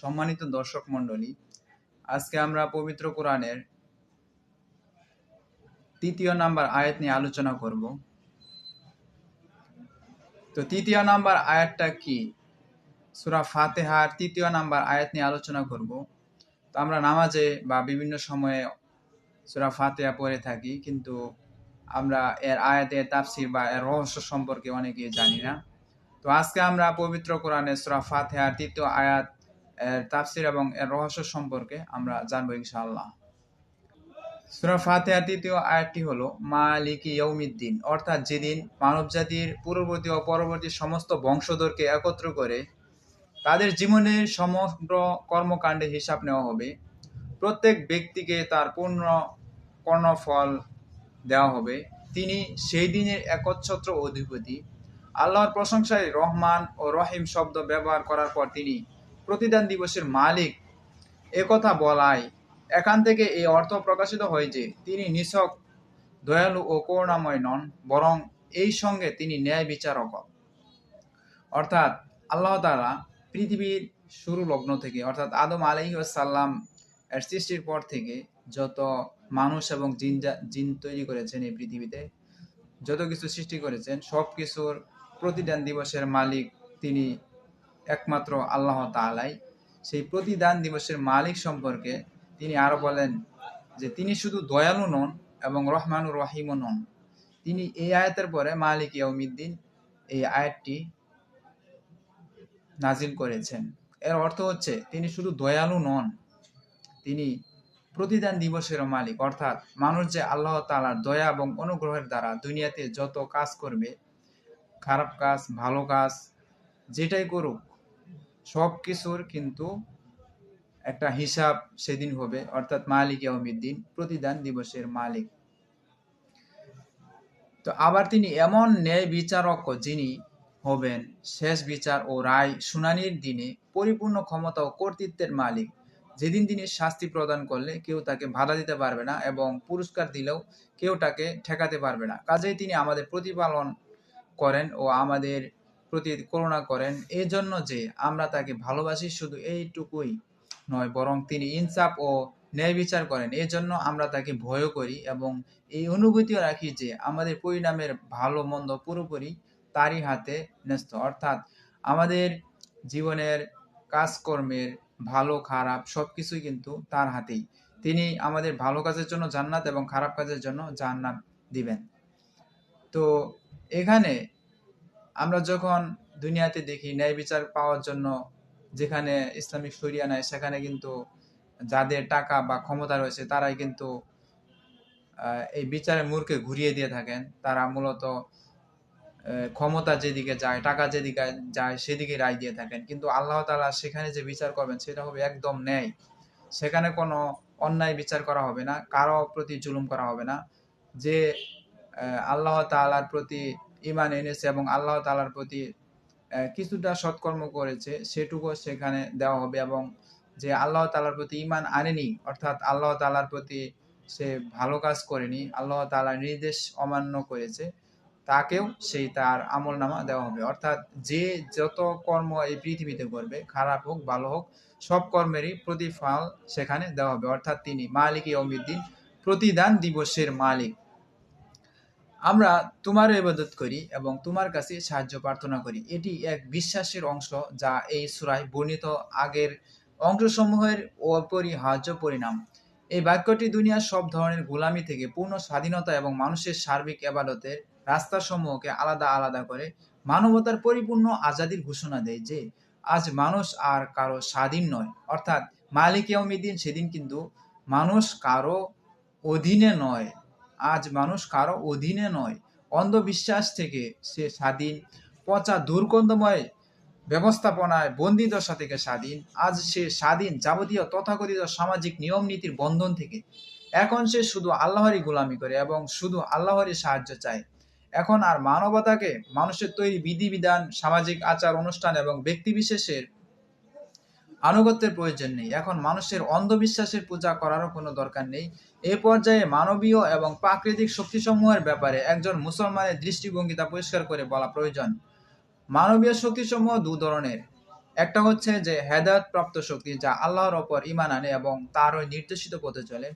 সম্মানিত দর্শক মণ্ডলী, আজকে আমরা পবিত্র কোরআনের তৃতীয় নাম্বার আয়াত নিয়ে আলোচনা করব। তো তৃতীয় নাম্বার আয়াতটা কি? সুরা ফাতেহার তৃতীয় নাম্বার আয়াত নিয়ে আলোচনা করব। তো আমরা নামাজে বা বিভিন্ন সময়ে সুরা ফাতেহা পড়ে থাকি, কিন্তু আমরা এর আয়াতের তাফসির বা এর রহস্য সম্পর্কে অনেকে জানি না। তো আজকে আমরা পবিত্র কোরআনের সুরা ফাতেহার তৃতীয় আয়াত, এর তাফসির এবং এর রহস্য সম্পর্কে আমরা জানব ইনশাআল্লাহ। সুরা ফাতেহার তৃতীয় আয়াতটি হলো, মালিকি ইয়ৌমিদ্দিন অর্থাৎ যেদিন মানবজাতির পূর্ববর্তী ও পরবর্তী সমস্ত বংশধরকে একত্র করে তাদের জীবনের সমগ্র কর্মকাণ্ডের হিসাব নেওয়া হবে, প্রত্যেক ব্যক্তিকে তার পূর্ণ কর্ণফল দেওয়া হবে। তিনি সেই দিনের একচ্ছত্র অধিপতি আল্লাহর প্রশংসায় রহমান ও রহিম শব্দ ব্যবহার করার পর তিনি প্রতিদান দিবসের মালিক। একথা বলায় এখান থেকে এই অর্থ প্রকাশিত হয় যে তিনি নিছক, দয়ালু ও করুণাময় নন, বরং এই সঙ্গে তিনি ন্যায় বিচারক। অর্থাৎ আল্লাহ তালা পৃথিবীর শুরু লগ্ন থেকে, অর্থাৎ আদম আলহিসাল্লাম এর সৃষ্টির পর থেকে যত মানুষ এবং জিন জিন তৈরি করেছেন এই পৃথিবীতে, যত কিছু সৃষ্টি করেছেন সব কিছুর প্রতিদান দিবসের মালিক তিনি একমাত্র আল্লাহ তালাই সেই প্রতিদান দিবসের মালিক সম্পর্কে তিনি আরও বলেন যে, তিনি শুধু দয়ালু নন এবং রহমানুর রহিমও নন। তিনি এই আয়াতের পরে মালিক ইয়মিদ্দিন এই আয়াতটি নাজিল করেছেন। এর অর্থ হচ্ছে, তিনি শুধু দয়ালু নন, তিনি প্রতিদান দিবসের মালিক। অর্থাৎ মানুষ যে আল্লাহ তালার দয়া এবং অনুগ্রহের দ্বারা দুনিয়াতে যত কাজ করবে খারাপ কাজ, ভালো কাজ, যেটাই করুক, সব কিছুর কিন্তু একটা হিসাব সেদিন হবে। অর্থাৎ মালিক ইয়াউমিদ্দিন, প্রতিদান দিবসের মালিক। তো আবার তিনি এমন ন্যায় বিচারক যিনি হবেন, শেষ বিচার ও রায় শুনানির দিনে পরিপূর্ণ ক্ষমতা ও কর্তৃত্বের মালিক। যেদিন তিনি শাস্তি প্রদান করলে কেউ তাকে বাধা দিতে পারবে না এবং পুরস্কার দিলেও কেউ তাকে ঠেকাতে পারবে না। কাজেই তিনি আমাদের প্রতিপালন করেন ও আমাদের প্রতি করুণা করেন এই জন্য যে আমরা তাকে ভালোবাসি শুধু এইটুকুই নয়, বরং তিনি ইনসাফ ও ন্যায় বিচার করেন। এই জন্য আমরা তাকে ভয়ও করি এবং এই অনুভূতিও রাখি যে আমাদের পরিণামের ভালো, মন্দ পুরোপুরি তারই হাতে ন্যস্ত। অর্থাৎ আমাদের জীবনের কাজকর্মের ভালো, খারাপ সব কিছুই কিন্তু তার হাতেই। তিনি আমাদের ভালো কাজের জন্য জান্নাত এবং খারাপ কাজের জন্য জান্নাত দিবেন। তো এখানে আমরা যখন দুনিয়াতে দেখি ন্যায় বিচার পাওয়ার জন্য যেখানে ইসলামিক সরিয়া নেয় সেখানে কিন্তু যাদের টাকা বা ক্ষমতা রয়েছে, তারাই কিন্তু এই বিচারের মূর্খে ঘুরিয়ে দিয়ে থাকেন। তারা মূলত ক্ষমতা যেদিকে যায়, টাকা যেদিকে যায়, সেদিকে রায় দিয়ে থাকেন। কিন্তু আল্লাহ তালা সেখানে যে বিচার করবেন, সেটা হবে একদম ন্যায়। সেখানে কোনো অন্যায় বিচার করা হবে না, কারও প্রতি জুলুম করা হবে না। যে আল্লাহ তালার প্রতি ইমান এনেছে এবং আল্লাহ তালার প্রতি কিছুটা সৎকর্ম করেছে, সেটুকু সেখানে দেওয়া হবে এবং যে আল্লাহ তালার প্রতি ইমান আনেনি, অর্থাৎ আল্লাহ তালার প্রতি সে ভালো কাজ করেনি, আল্লাহ তালার নির্দেশ অমান্য করেছে, তাকেও সেই তার আমল নামা দেওয়া হবে। অর্থাৎ যে যত কর্ম এই পৃথিবীতে করবে, খারাপ হোক, ভালো হোক, সব কর্মেরই প্রতিফল সেখানে দেওয়া হবে। অর্থাৎ তিনি মালিক অমিদ্দিন প্রতিদান দিবসের মালিক। আমরা তোমার ইবাদত করি এবং তোমার কাছে সাহায্য প্রার্থনা করি। এটি এক বিশ্বাসের অংশ যা এই সুরায় বর্ণিত আগের অংশসমূহের অপরিহার্য পরিণাম। এই বাক্যটি দুনিয়ার সব ধরনের গোলামি থেকে পূর্ণ স্বাধীনতা এবং মানুষের সার্বিক আবাদতের রাস্তাসমূহকে আলাদা আলাদা করে মানবতার পরিপূর্ণ আজাদির ঘোষণা দেয় যে, আজ মানুষ আর কারও স্বাধীন নয়। অর্থাৎ মালিক ইয়াউমিদ্দিন সেদিন কিন্তু মানুষ কারও অধীনে নয়। আজ মানুষ কারও অধীনে নয়। অন্ধবিশ্বাস থেকে সে স্বাধীন। পচা দুর্গন্ধময় ব্যবস্থাপনায় বন্দিদশা থেকে স্বাধীন। আজ সে স্বাধীন যাবতীয় তথাকথিত সামাজিক নিয়ম নীতির বন্ধন থেকে। এখন সে শুধু আল্লাহরই গোলামি করে এবং শুধু আল্লাহরই সাহায্য চায়। এখন আর মানবতাকে মানুষের তৈরি বিধিবিধান, সামাজিক আচার অনুষ্ঠান এবং ব্যক্তিবিশেষের আনুগত্যের প্রয়োজন নেই। এখন মানুষের অন্ধবিশ্বাসের পূজা করারও কোনো দরকার নেই। এ পর্যায়ে মানবীয় এবং প্রাকৃতিক শক্তিসমূহের ব্যাপারে একজন মুসলমানের দৃষ্টিভঙ্গিতা পরিষ্কার করে বলা প্রয়োজন। মানবীয় শক্তিসমূহ দু ধরনের। একটা হচ্ছে যে হেদায়ত প্রাপ্ত শক্তি যা আল্লাহর ওপর ইমান আনে এবং তার ওই নির্দেশিত পথে চলে।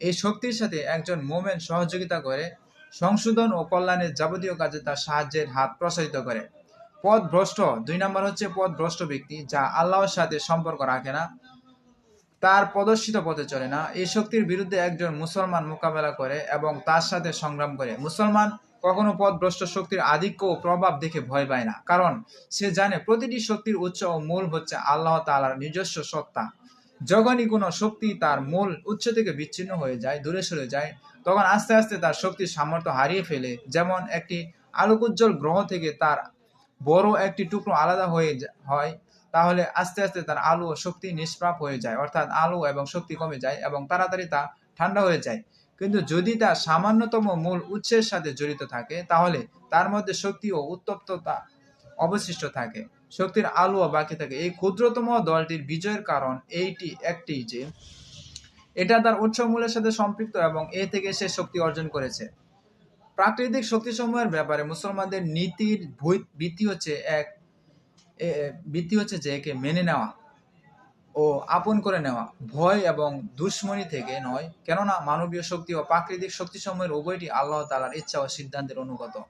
এই শক্তির সাথে একজন মোমেন সহযোগিতা করে, সংশোধন ও কল্যাণের যাবতীয় কাজে তার সাহায্যের হাত প্রসারিত করে। পথ ভ্রষ্ট দুই নম্বর হচ্ছে পথ ভ্রষ্ট ব্যক্তি যা আল্লাহর সাথে সম্পর্ক রাখে না, তার প্রদর্শিত পথে চলে না। এই শক্তির বিরুদ্ধে একজন মুসলমান মোকাবেলা করে এবং তার সাথে সংগ্রাম করে। মুসলমান কখনো পথভ্রষ্ট শক্তির আধিক্য ও প্রভাব দেখে ভয় পায় না, কারণ সে জানে প্রতিটি শক্তির উৎস ও মূল হচ্ছে আল্লাহ তাআলার নিজস্ব সত্তা। যখনই কোনো শক্তি তার মূল উৎস থেকে বিচ্ছিন্ন হয়ে যায়, দূরে সরে যায়, তখন আস্তে আস্তে তার শক্তির সামর্থ্য হারিয়ে ফেলে। যেমন একটি আলোকোজ্জ্বল গ্রহ থেকে তার বড় একটি টুকরো আলাদা হয়ে হয়, তাহলে আস্তে আস্তে তার আলো ও শক্তি নিষ্প্রাপ হয়ে যায়। অর্থাৎ আলো এবং শক্তি কমে যায় এবং তাড়াতাড়ি তা ঠান্ডা হয়ে যায়। কিন্তু যদি তা সামান্যতম মূল উৎসের সাথে জড়িত থাকে, তাহলে তার মধ্যে শক্তি ও উত্তপ্ততা অবশিষ্ট থাকে। শক্তির আলো বাকি থাকে। এই ক্ষুদ্রতম দলটির বিজয়ের কারণ এইটি একটি যে, এটা তার উৎস মূলের সাথে সম্পৃক্ত এবং এ থেকে সে শক্তি অর্জন করেছে। প্রাকৃতিক শক্তিসমূহের ব্যাপারে মুসলমানদের নীতির ভৈ- ভিত্তি হচ্ছে এক ভিত্তি হচ্ছে যে একে মেনে নেওয়া ও আপন করে নেওয়া। ভয় এবং দুশ্মনী থেকে নয়, কেননা মানবীয় শক্তি ও প্রাকৃতিক শক্তিসমূহের উভয়টি আল্লাহ তালার ইচ্ছা ও সিদ্ধান্তের অনুগত।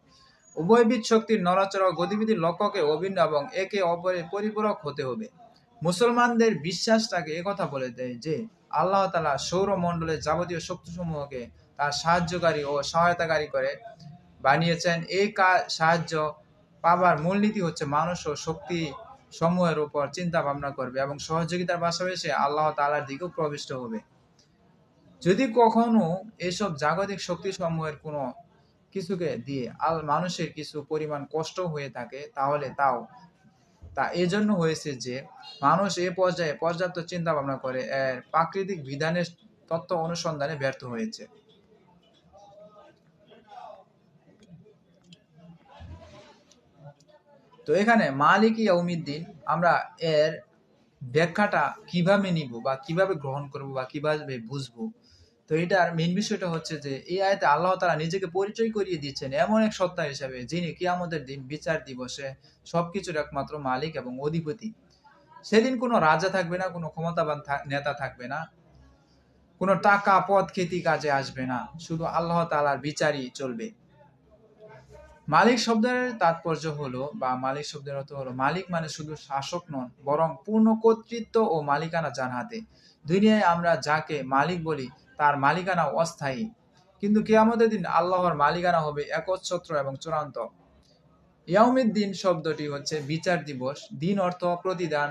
উভয়বিধ শক্তির নড়াচড়া ও গতিবিধির লক্ষ্যকে অভিন্ন এবং একে অপরের পরিপূরক হতে হবে। মুসলমানদের বিশ্বাসটাকে একথা বলে দেয় যে আল্লাহ তালা সৌরমণ্ডলের যাবতীয় শক্তিসমূহকে তার সাহায্যকারী ও সহায়তাকারী করে বানিয়েছেন। এই কাজ সাহায্য পাবার মূলনীতি হচ্ছে মানুষ ও শক্তি সমূহের উপর চিন্তা ভাবনা করবে এবং সহযোগিতার পাশাপাশি আল্লাহ তালার দিকেও প্রবিষ্ট হবে। যদি কখনো এসব জাগতিক শক্তি সমূহের কোনো কিছুকে দিয়ে আল, মানুষের কিছু পরিমাণ কষ্ট হয়ে থাকে, তাহলে তাও, তা এজন্য হয়েছে যে মানুষ এ পর্যায়ে পর্যাপ্ত চিন্তা ভাবনা করে, এর প্রাকৃতিক বিধানের তত্ত্ব অনুসন্ধানে ব্যর্থ হয়েছে। তো এখানে মালিক ইয়াউমিদ্দিন, আমরা এর ব্যাখ্যাটা কীভাবে নিব বা কীভাবে গ্রহণ করব বা কীভাবে বুঝব? তো এটার মেন বিষয়টা হচ্ছে যে, এই আয়তে আল্লাহ তারা নিজেকে পরিচয় করিয়ে দিচ্ছেন এমন এক সত্তা হিসাবে যিনি কিয়ামতের দিন বিচার দিবসে সবকিছুর একমাত্র মালিক এবং অধিপতি। সেদিন কোনো রাজা থাকবে না, কোনো ক্ষমতাবান নেতা থাকবে না, কোনো টাকা, পদ খ্যাতি কাজে আসবে না। শুধু আল্লাহ তালার বিচারই চলবে। মালিক শব্দের তাৎপর্য হলো বা মালিক শব্দের অর্থ হলো মালিক মানে শুধু শাসক নন, বরং পূর্ণ কর্তৃত্ব ও মালিকানা যার হাতে। দুনিয়ায় আমরা যাকে মালিক বলি, তার মালিকানা অস্থায়ী। কিন্তু কেয়ামতের দিন আল্লাহর মালিকানা হবে একচ্ছত্র এবং চূড়ান্ত। ইয়াউমিদ দিন শব্দটি হচ্ছে বিচার দিবস। দিন অর্থ প্রতিদান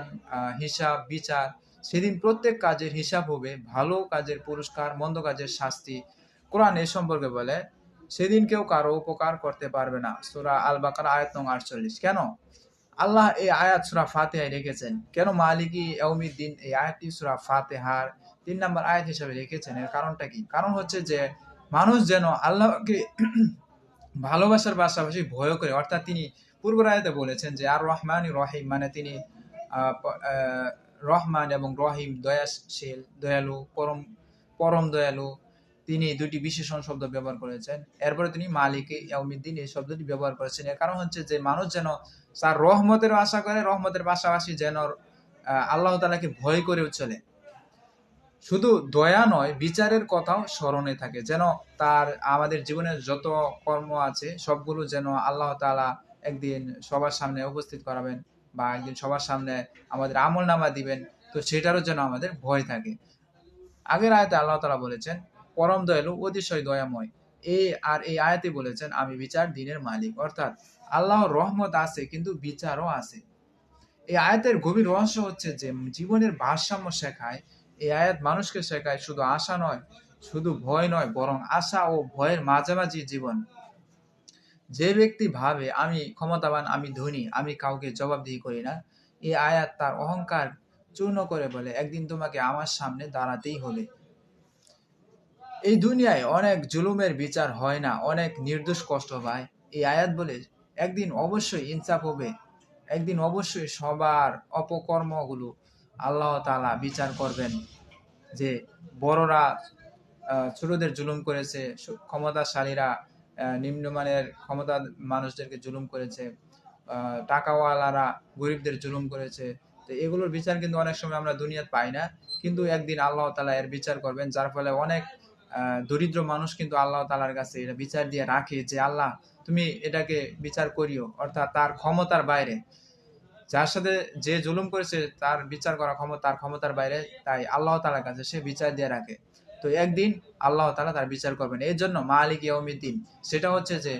হিসাব, বিচার। সেদিন প্রত্যেক কাজের হিসাব হবে, ভালো কাজের পুরস্কার, মন্দ কাজের শাস্তি। কোরআন এ সম্পর্কে বলে সেদিন কেউ কারও উপকার করতে পারবে না। সুরা আল বাকার আয়াত নং আটচল্লিশ। কেন? আল্লাহ এই আয়াত সুরা ফাতেহায় রেখেছেন। কেন মালিকি দিন এই আয়াতটি সুরা ফাতেহার তিন নম্বর আয়াত হিসাবে রেখেছেন? এর কারণটা কি? কারণ হচ্ছে যে, মানুষ যেন আল্লাহকে ভালোবাসার পাশাপাশি ভয় করে, অর্থাৎ তিনি পূর্ব আয়াতে বলেছেন যে, আর রহমান রহিম মানে তিনি রহমান এবং রহিম, দয়াশীল, দয়ালু, পরম পরম দয়ালু তিনি দুটি বিশেষণ শব্দ ব্যবহার করেছেন। এরপরে তিনি মালিক ইয়াউমিদ্দিন এই শব্দটি ব্যবহার করেছেন। এর কারণ হচ্ছে যে, মানুষ যেন তার রহমতের আশা করে, রহমতের পাশাপাশি যেন আল্লাহ তালাকে ভয় করেও চলে। শুধু দয়া নয়, বিচারের কথাও স্মরণে থাকে। যেন তার, আমাদের জীবনের যত কর্ম আছে, সবগুলো যেন আল্লাহ তাআলা একদিন সবার সামনে উপস্থিত করাবেন বা একদিন সবার সামনে আমাদের আমল নামা দিবেন। তো সেটারও যেন আমাদের ভয় থাকে। আগের আয়াতে আল্লাহ তালা বলেছেন পরম দয়ালু, অতিশয় দয়াময়। এই আর এই আয়াতে বলেছেন, আমি বিচার দিনের মালিক। অর্থাৎ আল্লাহর রহমত আছে, কিন্তু বিচারও আছে। এই আয়াতের গভীর রহস্য হচ্ছে যে, জীবনের ভারসাম্য শেখায়। এই আয়াত মানুষকে শেখায় শুধু আশা নয়, শুধু ভয় নয়, বরং আশা ও ভয়ের মাঝামাঝি জীবন। যে ব্যক্তি ভাবে, আমি ক্ষমতাবান, আমি ধনী, আমি কাউকে জবাবদিহি করি না, এই আয়াত তার অহংকার চূর্ণ করে বলে, একদিন তোমাকে আমার সামনে দাঁড়াতেই হবে। এই দুনিয়ায় অনেক জুলুমের বিচার হয় না, অনেক নির্দোষ কষ্ট পায়। এই আয়াত বলে, একদিন অবশ্যই ইনসাফ হবে, একদিন অবশ্যই সবার অপকর্মগুলো আল্লাহ তালা বিচার করবেন। যে বড়রা ছোটদের জুলুম করেছে, ক্ষমতাশালীরা নিম্নমানের ক্ষমতা মানুষদেরকে জুলুম করেছে টাকাওয়ালারা, গরিবদের জুলুম করেছে। তো এগুলোর বিচার কিন্তু অনেক সময় আমরা দুনিয়াতে পাই না, কিন্তু একদিন আল্লাহ তালা এর বিচার করবেন, যার ফলে অনেক দরিদ্র মানুষ কিন্তু আল্লাহ তালার কাছে এটা বিচার দিয়ে রাখে যে, আল্লাহ, তুমি এটাকে বিচার করিও। অর্থাৎ তার ক্ষমতার বাইরে। যার সাথে যে জুলুম করেছে, তার বিচার করা ক্ষমতা, তার ক্ষমতার বাইরে, তাই আল্লাহ তালার কাছে সে বিচার দিয়ে রাখে। তো একদিন আল্লাহ তালা তার বিচার করবেন। এই জন্য মালিক দিন সেটা হচ্ছে যে,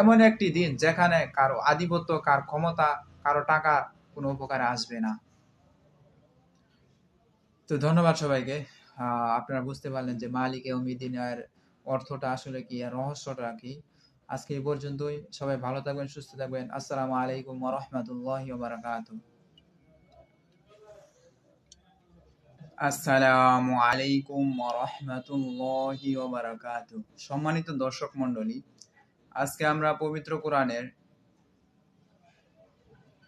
এমন একটি দিন যেখানে কারও আধিপত্য, কার ক্ষমতা, কারও টাকা কোনো উপকারে আসবে না। তো ধন্যবাদ সবাইকে। আপনারা বুঝতে পারলেন যে মালিক দিনের অর্থটা আসলে কি আর রহস্যটা কি। আজকে এই পর্যন্তই। সবাই ভালো থাকবেন, সুস্থ থাকবেন। আসসালামু আলাইকুম ওরহমতুল্লাহ বারাকাতু আসসালামু আলাইকুম ওরহমতুল্লাহ বারাকাতু সম্মানিত দর্শক মণ্ডলী, আজকে আমরা পবিত্র কোরআনের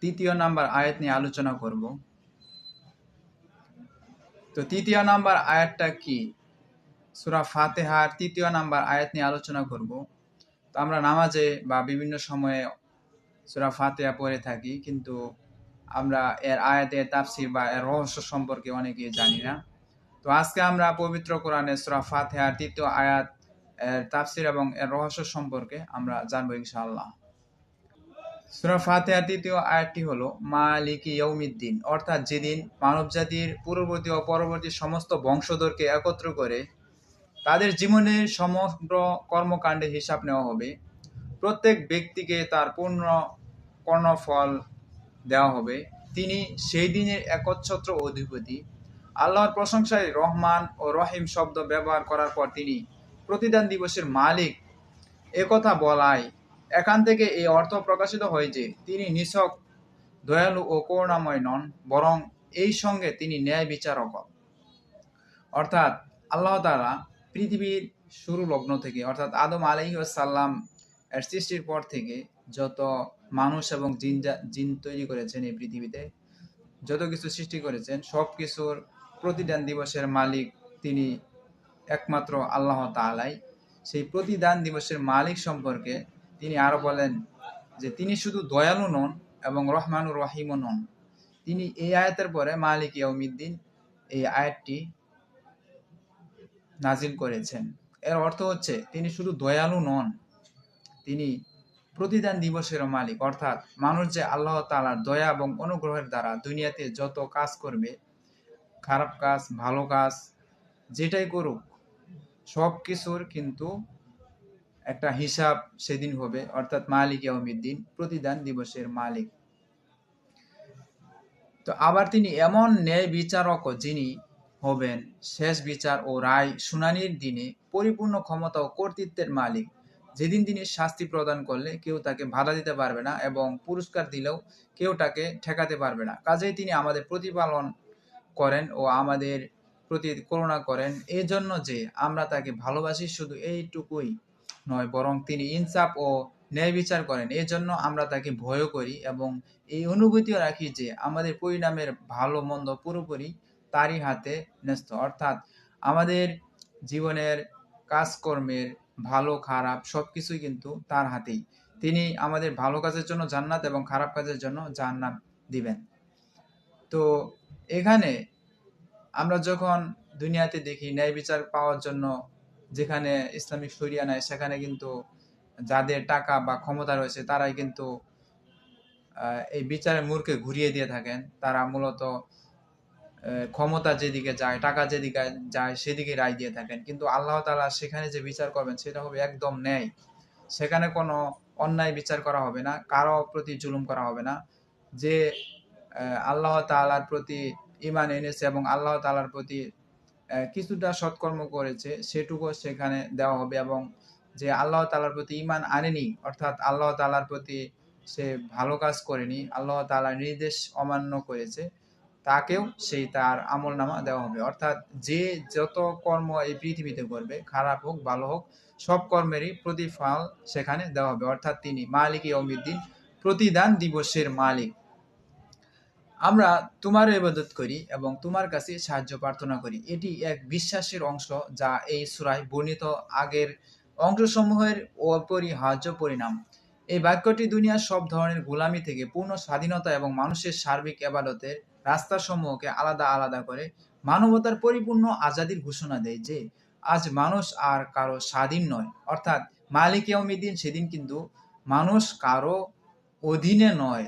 তৃতীয় নাম্বার আয়াত নিয়ে আলোচনা করব। তো তৃতীয় নাম্বার আয়াতটা কি? সুরা ফাতেহার তৃতীয় নাম্বার আয়াত নিয়ে আলোচনা করব। তো আমরা নামাজে বা বিভিন্ন সময়ে সুরা ফাতেহা পড়ে থাকি, কিন্তু আমরা এর আয়াতের তাফসির বা এর রহস্য সম্পর্কে অনেকে জানি না। তো আজকে আমরা পবিত্র কোরআনের সুরা ফাতেহার তৃতীয় আয়াত, এর তাফসির এবং এর রহস্য সম্পর্কে আমরা জানব ইনশাআল্লাহ। সুরা ফাতেহার তৃতীয় আয়াতটি হলো, মালিক ইয়ৌমিদ্দিন অর্থাৎ যেদিন মানবজাতির পূর্ববর্তী ও পরবর্তী সমস্ত বংশধরকে একত্র করে তাদের জীবনের সমগ্র কর্মকাণ্ডের হিসাব নেওয়া হবে, প্রত্যেক ব্যক্তিকে তার পূর্ণ কর্ণফল দেওয়া হবে। তিনি সেই দিনের একচ্ছত্র অধিপতি। আল্লাহর প্রশংসায় রহমান ও রহিম শব্দ ব্যবহার করার পর তিনি প্রতিদান দিবসের মালিক। একথা বলায় এখান থেকে এই অর্থ প্রকাশিত হয় যে, তিনি নিছক, দয়ালু ও করুণাময় নন, বরং এই সঙ্গে তিনি ন্যায় বিচারক। অর্থাৎ আল্লাহ তাআলা পৃথিবীর শুরু লগ্ন থেকে, অর্থাৎ আদম আলাইসাল্লাম এর সৃষ্টির পর থেকে যত মানুষ এবং জিন জিন তৈরি করেছেন এই পৃথিবীতে, যত কিছু সৃষ্টি করেছেন, সব কিছুর প্রতিদান দিবসের মালিক তিনি একমাত্র আল্লাহ তাআলাই। সেই প্রতিদান দিবসের মালিক সম্পর্কে তিনি আরও বলেন যে তিনি শুধু দয়ালু নন এবং রহমানুর রহিমও নন। তিনি এই আয়াতের পরে মালিক ইয়াউমিদ্দিন এই আয়াতটি নাজিল করেছেন। এর অর্থ হচ্ছে তিনি শুধু দয়ালু নন, তিনি প্রতিদান দিবসের মালিক। অর্থাৎ মানুষ যে আল্লাহ তালার দয়া এবং অনুগ্রহের দ্বারা দুনিয়াতে যত কাজ করবে, খারাপ কাজ, ভালো কাজ, যেটাই করুক সব কিছুর কিন্তু একটা হিসাব সেদিন হবে, অর্থাৎ মালিক দিন প্রতিদান দিবসের মালিক। তো আবার তিনি এমন ন্যায় বিচারক যিনি হবেন, শেষ বিচার ও রায় শুনানির দিনে পরিপূর্ণ ক্ষমতা ও কর্তৃত্বের মালিক। যেদিন তিনি শাস্তি প্রদান করলে কেউ তাকে বাধা দিতে পারবে না এবং পুরস্কার দিলেও কেউ তাকে ঠেকাতে পারবে না। কাজেই তিনি আমাদের প্রতিপালন করেন ও আমাদের প্রতি করুণা করেন। এই জন্য যে আমরা তাকে ভালোবাসি, শুধু এইটুকুই। নয়, বরং তিনি ইনসাফ ও ন্যায় বিচার করেন। এই জন্য আমরা তাকে ভয়ও করি এবং এই অনুভূতিও রাখি যে আমাদের পরিণামের ভালো, মন্দ পুরোপুরি তারই হাতে ন্যস্ত। অর্থাৎ আমাদের জীবনের কাজকর্মের ভালো, খারাপ সব কিছুই কিন্তু তার হাতেই। তিনি আমাদের ভালো কাজের জন্য জান্নাত এবং খারাপ কাজের জন্য জান্নাত দিবেন। তো এখানে আমরা যখন দুনিয়াতে দেখি ন্যায় বিচার পাওয়ার জন্য যেখানে ইসলামিক সরিয়া নাই, সেখানে কিন্তু যাদের টাকা বা ক্ষমতা রয়েছে, তারাই কিন্তু এই বিচারের মূর্খে ঘুরিয়ে দিয়ে থাকেন। তারা মূলত ক্ষমতা যেদিকে যায়, টাকা যেদিকে যায়, সেদিকে রায় দিয়ে থাকেন। কিন্তু আল্লাহ তালা সেখানে যে বিচার করবেন, সেটা হবে একদম ন্যায়। সেখানে কোনো অন্যায় বিচার করা হবে না, কারও প্রতি জুলুম করা হবে না। যে আল্লাহ তালার প্রতি ইমান এনেছে এবং আল্লাহ তালার প্রতি কিছুটা সৎকর্ম করেছে, সেটুকু সেখানে দেওয়া হবে এবং যে আল্লাহ তালার প্রতি ইমান আনেনি, অর্থাৎ আল্লাহ তালার প্রতি সে ভালো কাজ করেনি, আল্লাহ তাআলার নির্দেশ অমান্য করেছে, তাকেও সেই তার আমল নামা দেওয়া হবে। অর্থাৎ যে যত কর্ম এই পৃথিবীতে করবে, খারাপ হোক, ভালো হোক, সব কর্মেরই প্রতিফল সেখানে দেওয়া হবে। অর্থাৎ তিনি মালিক ইয়ৌমিদ্দিন প্রতিদান দিবসের মালিক। আমরা তোমার ইবাদত করি এবং তোমার কাছে সাহায্য প্রার্থনা করি। এটি এক বিশ্বাসের অংশ যা এই সুরায় বর্ণিত আগের অংশসমূহের অপরিহার্য পরিণাম। এই বাক্যটি দুনিয়ার সব ধরনের গোলামি থেকে পূর্ণ স্বাধীনতা এবং মানুষের সার্বিক এবাদতের রাস্তাসমূহকে আলাদা আলাদা করে মানবতার পরিপূর্ণ আজাদির ঘোষণা দেয় যে, আজ মানুষ আর কারও স্বাধীন নয়। অর্থাৎ মালিক ইয়াউমিদ্দিন সেদিন কিন্তু মানুষ কারও অধীনে নয়।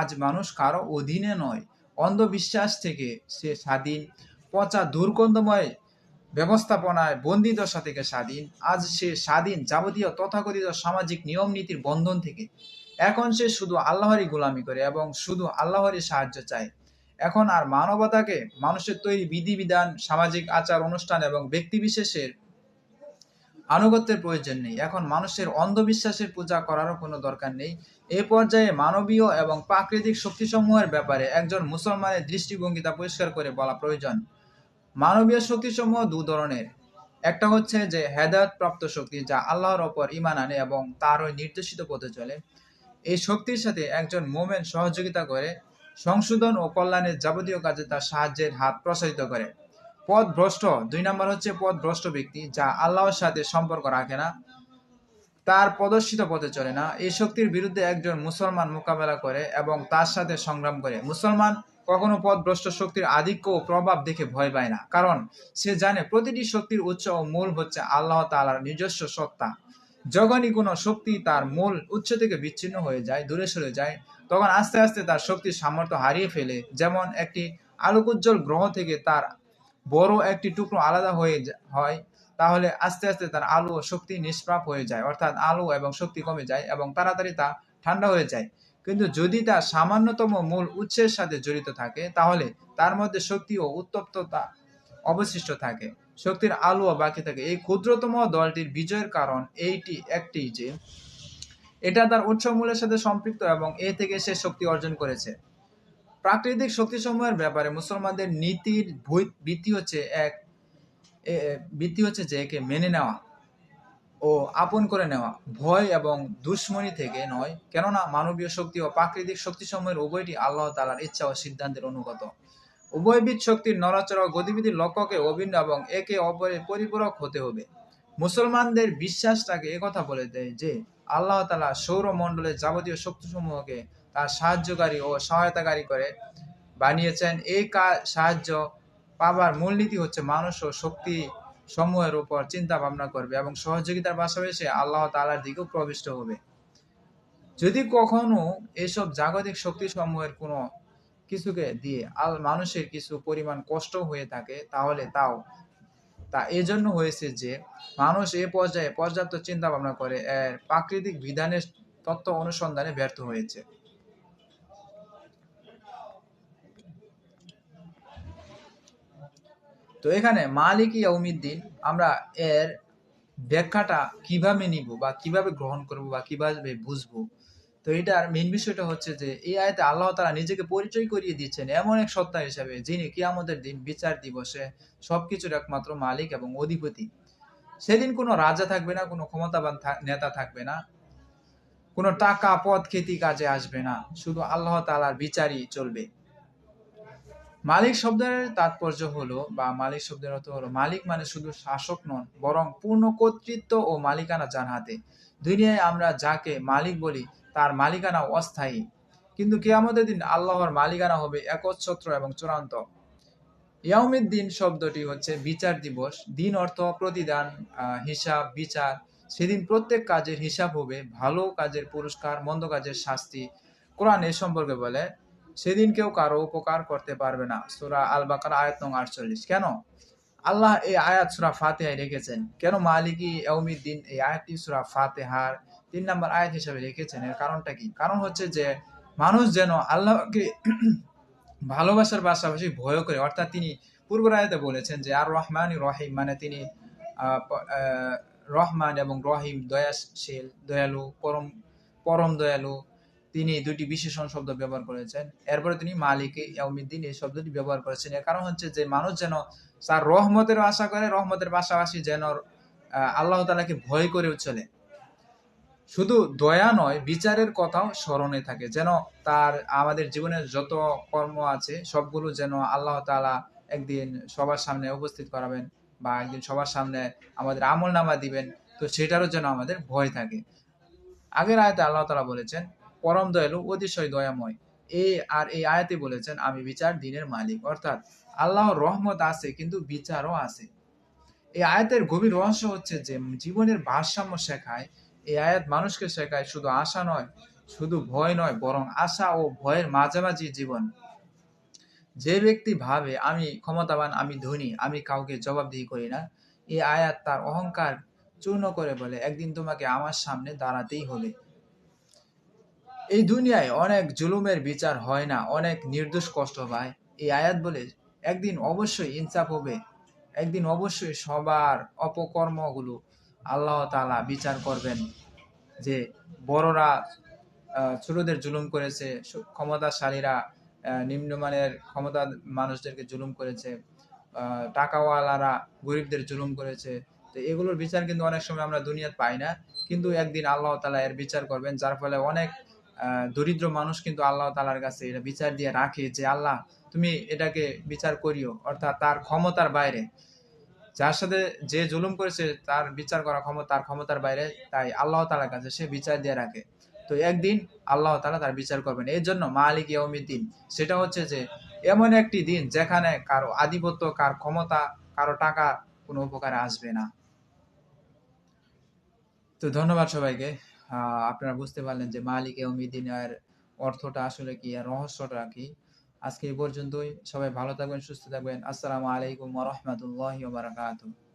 আজ মানুষ কারও অধীনে নয়। অন্ধবিশ্বাস থেকে সে স্বাধীন। পচা দুর্গন্ধময় ব্যবস্থাপনায় বন্দি দশা থেকে স্বাধীন। আজ সে স্বাধীন যাবতীয় তথাকথিত সামাজিক নিয়ম নীতির বন্ধন থেকে। এখন সে শুধু আল্লাহরই গোলামি করে এবং শুধু আল্লাহরই সাহায্য চায়। এখন আর মানবতাকে মানুষের তৈরি বিধিবিধান, সামাজিক আচার, অনুষ্ঠান এবং ব্যক্তিবিশেষের আনুগত্যের প্রয়োজন নেই। এখন মানুষের অন্ধবিশ্বাসের পূজা করারও কোনো দরকার নেই। এই পর্যায়ে মানবীয় এবং প্রাকৃতিক শক্তিসমূহের ব্যাপারে একজন মুসলমানের দৃষ্টিভঙ্গিতা পরিষ্কার করে বলা প্রয়োজন। মানবীয় শক্তিসমূহ দু ধরনের। একটা হচ্ছে যে হেদায়ত প্রাপ্ত শক্তি যা আল্লাহর ওপর ইমান আনে এবং তার ওই নির্দেশিত পথে চলে। এই শক্তির সাথে একজন মোমেন সহযোগিতা করে, সংশোধন ও কল্যাণের যাবতীয় কাজে তার সাহায্যের হাত প্রসারিত করে। পথ ভ্রষ্ট দুই নম্বর হচ্ছে পথ ভ্রষ্ট ব্যক্তি যা আল্লাহর সাথে সম্পর্ক রাখে না, তার প্রদর্শিত পথে চলে না। এই শক্তির বিরুদ্ধে একজন মুসলমান মোকাবেলা করে এবং তার সাথে সংগ্রাম করে। মুসলমান কখনো পথভ্রষ্ট শক্তির আধিক্য ও প্রভাব দেখে ভয় পায় না, কারণ সে জানে প্রতিটি শক্তির উৎস ও মূল হচ্ছে আল্লাহ তালার নিজস্ব সত্তা। যখনই কোনো শক্তি তার মূল উৎস থেকে বিচ্ছিন্ন হয়ে যায়, দূরে সরে যায়, তখন আস্তে আস্তে তার শক্তির সামর্থ্য হারিয়ে ফেলে। যেমন একটি আলোকোজ্জ্বল গ্রহ থেকে তার বড় একটি টুকরো আলাদা হয়ে হয়, তাহলে আস্তে আস্তে তার আলো ও শক্তি নিষ্প্রাপ হয়ে যায়, অর্থাৎ আলো এবং শক্তি কমে যায় এবং তাড়াতাড়ি তা ঠান্ডা হয়ে যায়। কিন্তু যদি তা সামান্যতম মূল উৎসের সাথে জড়িত থাকে, তাহলে তার মধ্যে শক্তি ও উত্তপ্ততা অবশিষ্ট থাকে। শক্তির আলো বাকি থাকে। এই ক্ষুদ্রতম দলটির বিজয়ের কারণ এইটি একটি যে, এটা তার উৎসমূলের সাথে সম্পৃক্ত এবং এ থেকে সে শক্তি অর্জন করেছে। প্রাকৃতিক শক্তিসমূহের ব্যাপারে মুসলমানদের নীতির ভৈ- ভিত্তি হচ্ছে এক ভিত্তি হচ্ছে যে একে মেনে নেওয়া ও আপন করে নেওয়া। ভয় এবং দুশ্মনী থেকে নয়, কেননা মানবীয় শক্তি ও প্রাকৃতিক শক্তিসমূহের উভয়টি আল্লাহ তালার ইচ্ছা ও সিদ্ধান্তের অনুগত। উভয়বিদ শক্তির নড়াচড়া ও গতিবিধির লক্ষ্যকে অভিন্ন এবং একে অপরের পরিপূরক হতে হবে। মুসলমানদের বিশ্বাসটাকে একথা বলে দেয় যে আল্লাহ তালা সৌরমণ্ডলের যাবতীয় শক্তিসমূহকে তার সাহায্যকারী ও সহায়তাকারী করে বানিয়েছেন। এই কাজ সাহায্য পাবার মূলনীতি হচ্ছে মানুষ ও শক্তি সমূহের উপর চিন্তা ভাবনা করবে এবং সহযোগিতার পাশাপাশি আল্লাহ তালার দিকেও প্রবিষ্ট হবে। যদি কখনো এসব জাগতিক শক্তি সমূহের কোনো কিছুকে দিয়ে আল, মানুষের কিছু পরিমাণ কষ্ট হয়ে থাকে, তাহলে তাও, তা এজন্য হয়েছে যে মানুষ এ পর্যায়ে পর্যাপ্ত চিন্তা ভাবনা করে, এর প্রাকৃতিক বিধানের তত্ত্ব অনুসন্ধানে ব্যর্থ হয়েছে। তো এখানে মালিক ইয়াউমিদ্দিন, আমরা এর ব্যাখ্যাটা কীভাবে নিব বা কীভাবে গ্রহণ করব বা কীভাবে বুঝব? তো এটার মেন বিষয়টা হচ্ছে যে, এই আয়তে আল্লাহ তারা নিজেকে পরিচয় করিয়ে দিচ্ছেন এমন এক সত্তা হিসাবে, যিনি কিয়ামতের দিন বিচার দিবসে সবকিছুর একমাত্র মালিক এবং অধিপতি। সেদিন কোনো রাজা থাকবে না, কোনো ক্ষমতাবান নেতা থাকবে না। কোনো টাকা, পদ খ্যাতি কাজে আসবে না। শুধু আল্লাহ তালার বিচারই চলবে। মালিক শব্দের তাৎপর্য হলো বা মালিক শব্দের অর্থ হলো মালিক মানে শুধু শাসক নন, বরং পূর্ণ কর্তৃত্ব ও মালিকানা যার হাতে। দুনিয়ায় আমরা যাকে মালিক বলি, তার মালিকানা অস্থায়ী। কিন্তু কেয়ামতের দিন আল্লাহর মালিকানা হবে একচ্ছত্র এবং চূড়ান্ত। ইয়াউমের দিন শব্দটি হচ্ছে বিচার দিবস। দিন অর্থ প্রতিদান হিসাব, বিচার। সেদিন প্রত্যেক কাজের হিসাব হবে, ভালো কাজের পুরস্কার, মন্দ কাজের শাস্তি। কোরআন এ সম্পর্কে বলে সেদিন কেউ কারও উপকার করতে পারবে না। সুরা আল বাকার আয়াত নং আটচল্লিশ। কেন? আল্লাহ এই আয়াত সুরা ফাতেহায় রেখেছেন। কেন মালিকি দিন এই আয়াতটি সুরা ফাতেহার তিন নম্বর আয়াত হিসেবে রেখেছেন? এর কারণটা কি? কারণ হচ্ছে যে মানুষ যেন আল্লাহকে ভালোবাসার পাশাপাশি ভয় করে। অর্থাৎ তিনি পূর্ব আয়াতে বলেছেন যে, আর রহমান রহিম মানে তিনি রহমান এবং রহিম দয়াশীল, দয়ালু, পরম পরম দয়ালু তিনি দুটি বিশেষণ শব্দ ব্যবহার করেছেন। এরপরে তিনি মালিক ইয়াউমিদ্দিন এই শব্দটি ব্যবহার করেছেন। এর কারণ হচ্ছে যে মানুষ যেন তার রহমতের আশা করে, রহমতের পাশাপাশি যেন আল্লাহ তালাকে ভয় করেও চলে। শুধু দয়া নয়, বিচারের কথাও স্মরণে থাকে। যেন তার, আমাদের জীবনের যত কর্ম আছে, সবগুলো যেন আল্লাহ তাআলা একদিন সবার সামনে উপস্থিত করাবেন বা একদিন সবার সামনে আমাদের আমল নামা দিবেন। তো সেটারও যেন আমাদের ভয় থাকে। আগের আয়াতে আল্লাহ তালা বলেছেন পরম দয়ালু, অতিশয় দয়াময়। এই আর এই আয়াতে বলেছেন, আমি বিচার দিনের মালিক। অর্থাৎ আল্লাহর রহমত আছে, কিন্তু বিচারও আছে। এই আয়াতের গভীর রহস্য হচ্ছে যে জীবনের ভারসাম্য শেখায়। এই আয়াত মানুষকে শেখায় শুধু আশা নয়, শুধু ভয় নয়, বরং আশা ও ভয়ের মাঝামাঝি জীবন। যে ব্যক্তি ভাবে, আমি ক্ষমতাবান, আমি ধনী, আমি কাউকে জবাবদিহি করি না, এই আয়াত তার অহংকার চূর্ণ করে বলে, একদিন তোমাকে আমার সামনে দাঁড়াতেই হবে। এই দুনিয়ায় অনেক জুলুমের বিচার হয় না, অনেক নির্দোষ কষ্ট পায়। এই আয়াত বলে একদিন অবশ্যই ইনসাফ হবে, একদিন অবশ্যই সবার অপকর্মগুলো আল্লাহ তালা বিচার করবেন। যে বড়রা ছোটদের জুলুম করেছে, ক্ষমতাশালীরা নিম্নমানের ক্ষমতা মানুষদেরকে জুলুম করেছে টাকাওয়ালারা, গরিবদের জুলুম করেছে। তো এগুলোর বিচার কিন্তু অনেক সময় আমরা দুনিয়াতে পাই না। কিন্তু একদিন আল্লাহ তালা এর বিচার করবেন, যার ফলে অনেক দরিদ্র মানুষ কিন্তু আল্লাহ তালার কাছে এটা বিচার দিয়ে রাখে যে, আল্লাহ, তুমি এটাকে বিচার করিও। অর্থাৎ তার ক্ষমতার বাইরে। যার সাথে যে জুলুম করেছে, তার বিচার করা ক্ষমতা, তার ক্ষমতার বাইরে, তাই আল্লাহ তালার কাছে সে বিচার দিয়ে রাখে। তো একদিন আল্লাহ তালা তার বিচার করবেন। এই জন্য মালিক দিন সেটা হচ্ছে যে, এমন একটি দিন যেখানে কারও আধিপত্য, কার ক্ষমতা, কারও টাকা কোনো উপকারে আসবে না। তো ধন্যবাদ সবাইকে। আপনারা বুঝতে পারলেন যে মালিক এমিদিনের অর্থটা আসলে কি আর রহস্যটা কি। আজকে এই পর্যন্তই। সবাই ভালো থাকবেন, সুস্থ থাকবেন। আসসালামু আলাইকুম ওয়া বারাকাতুহু।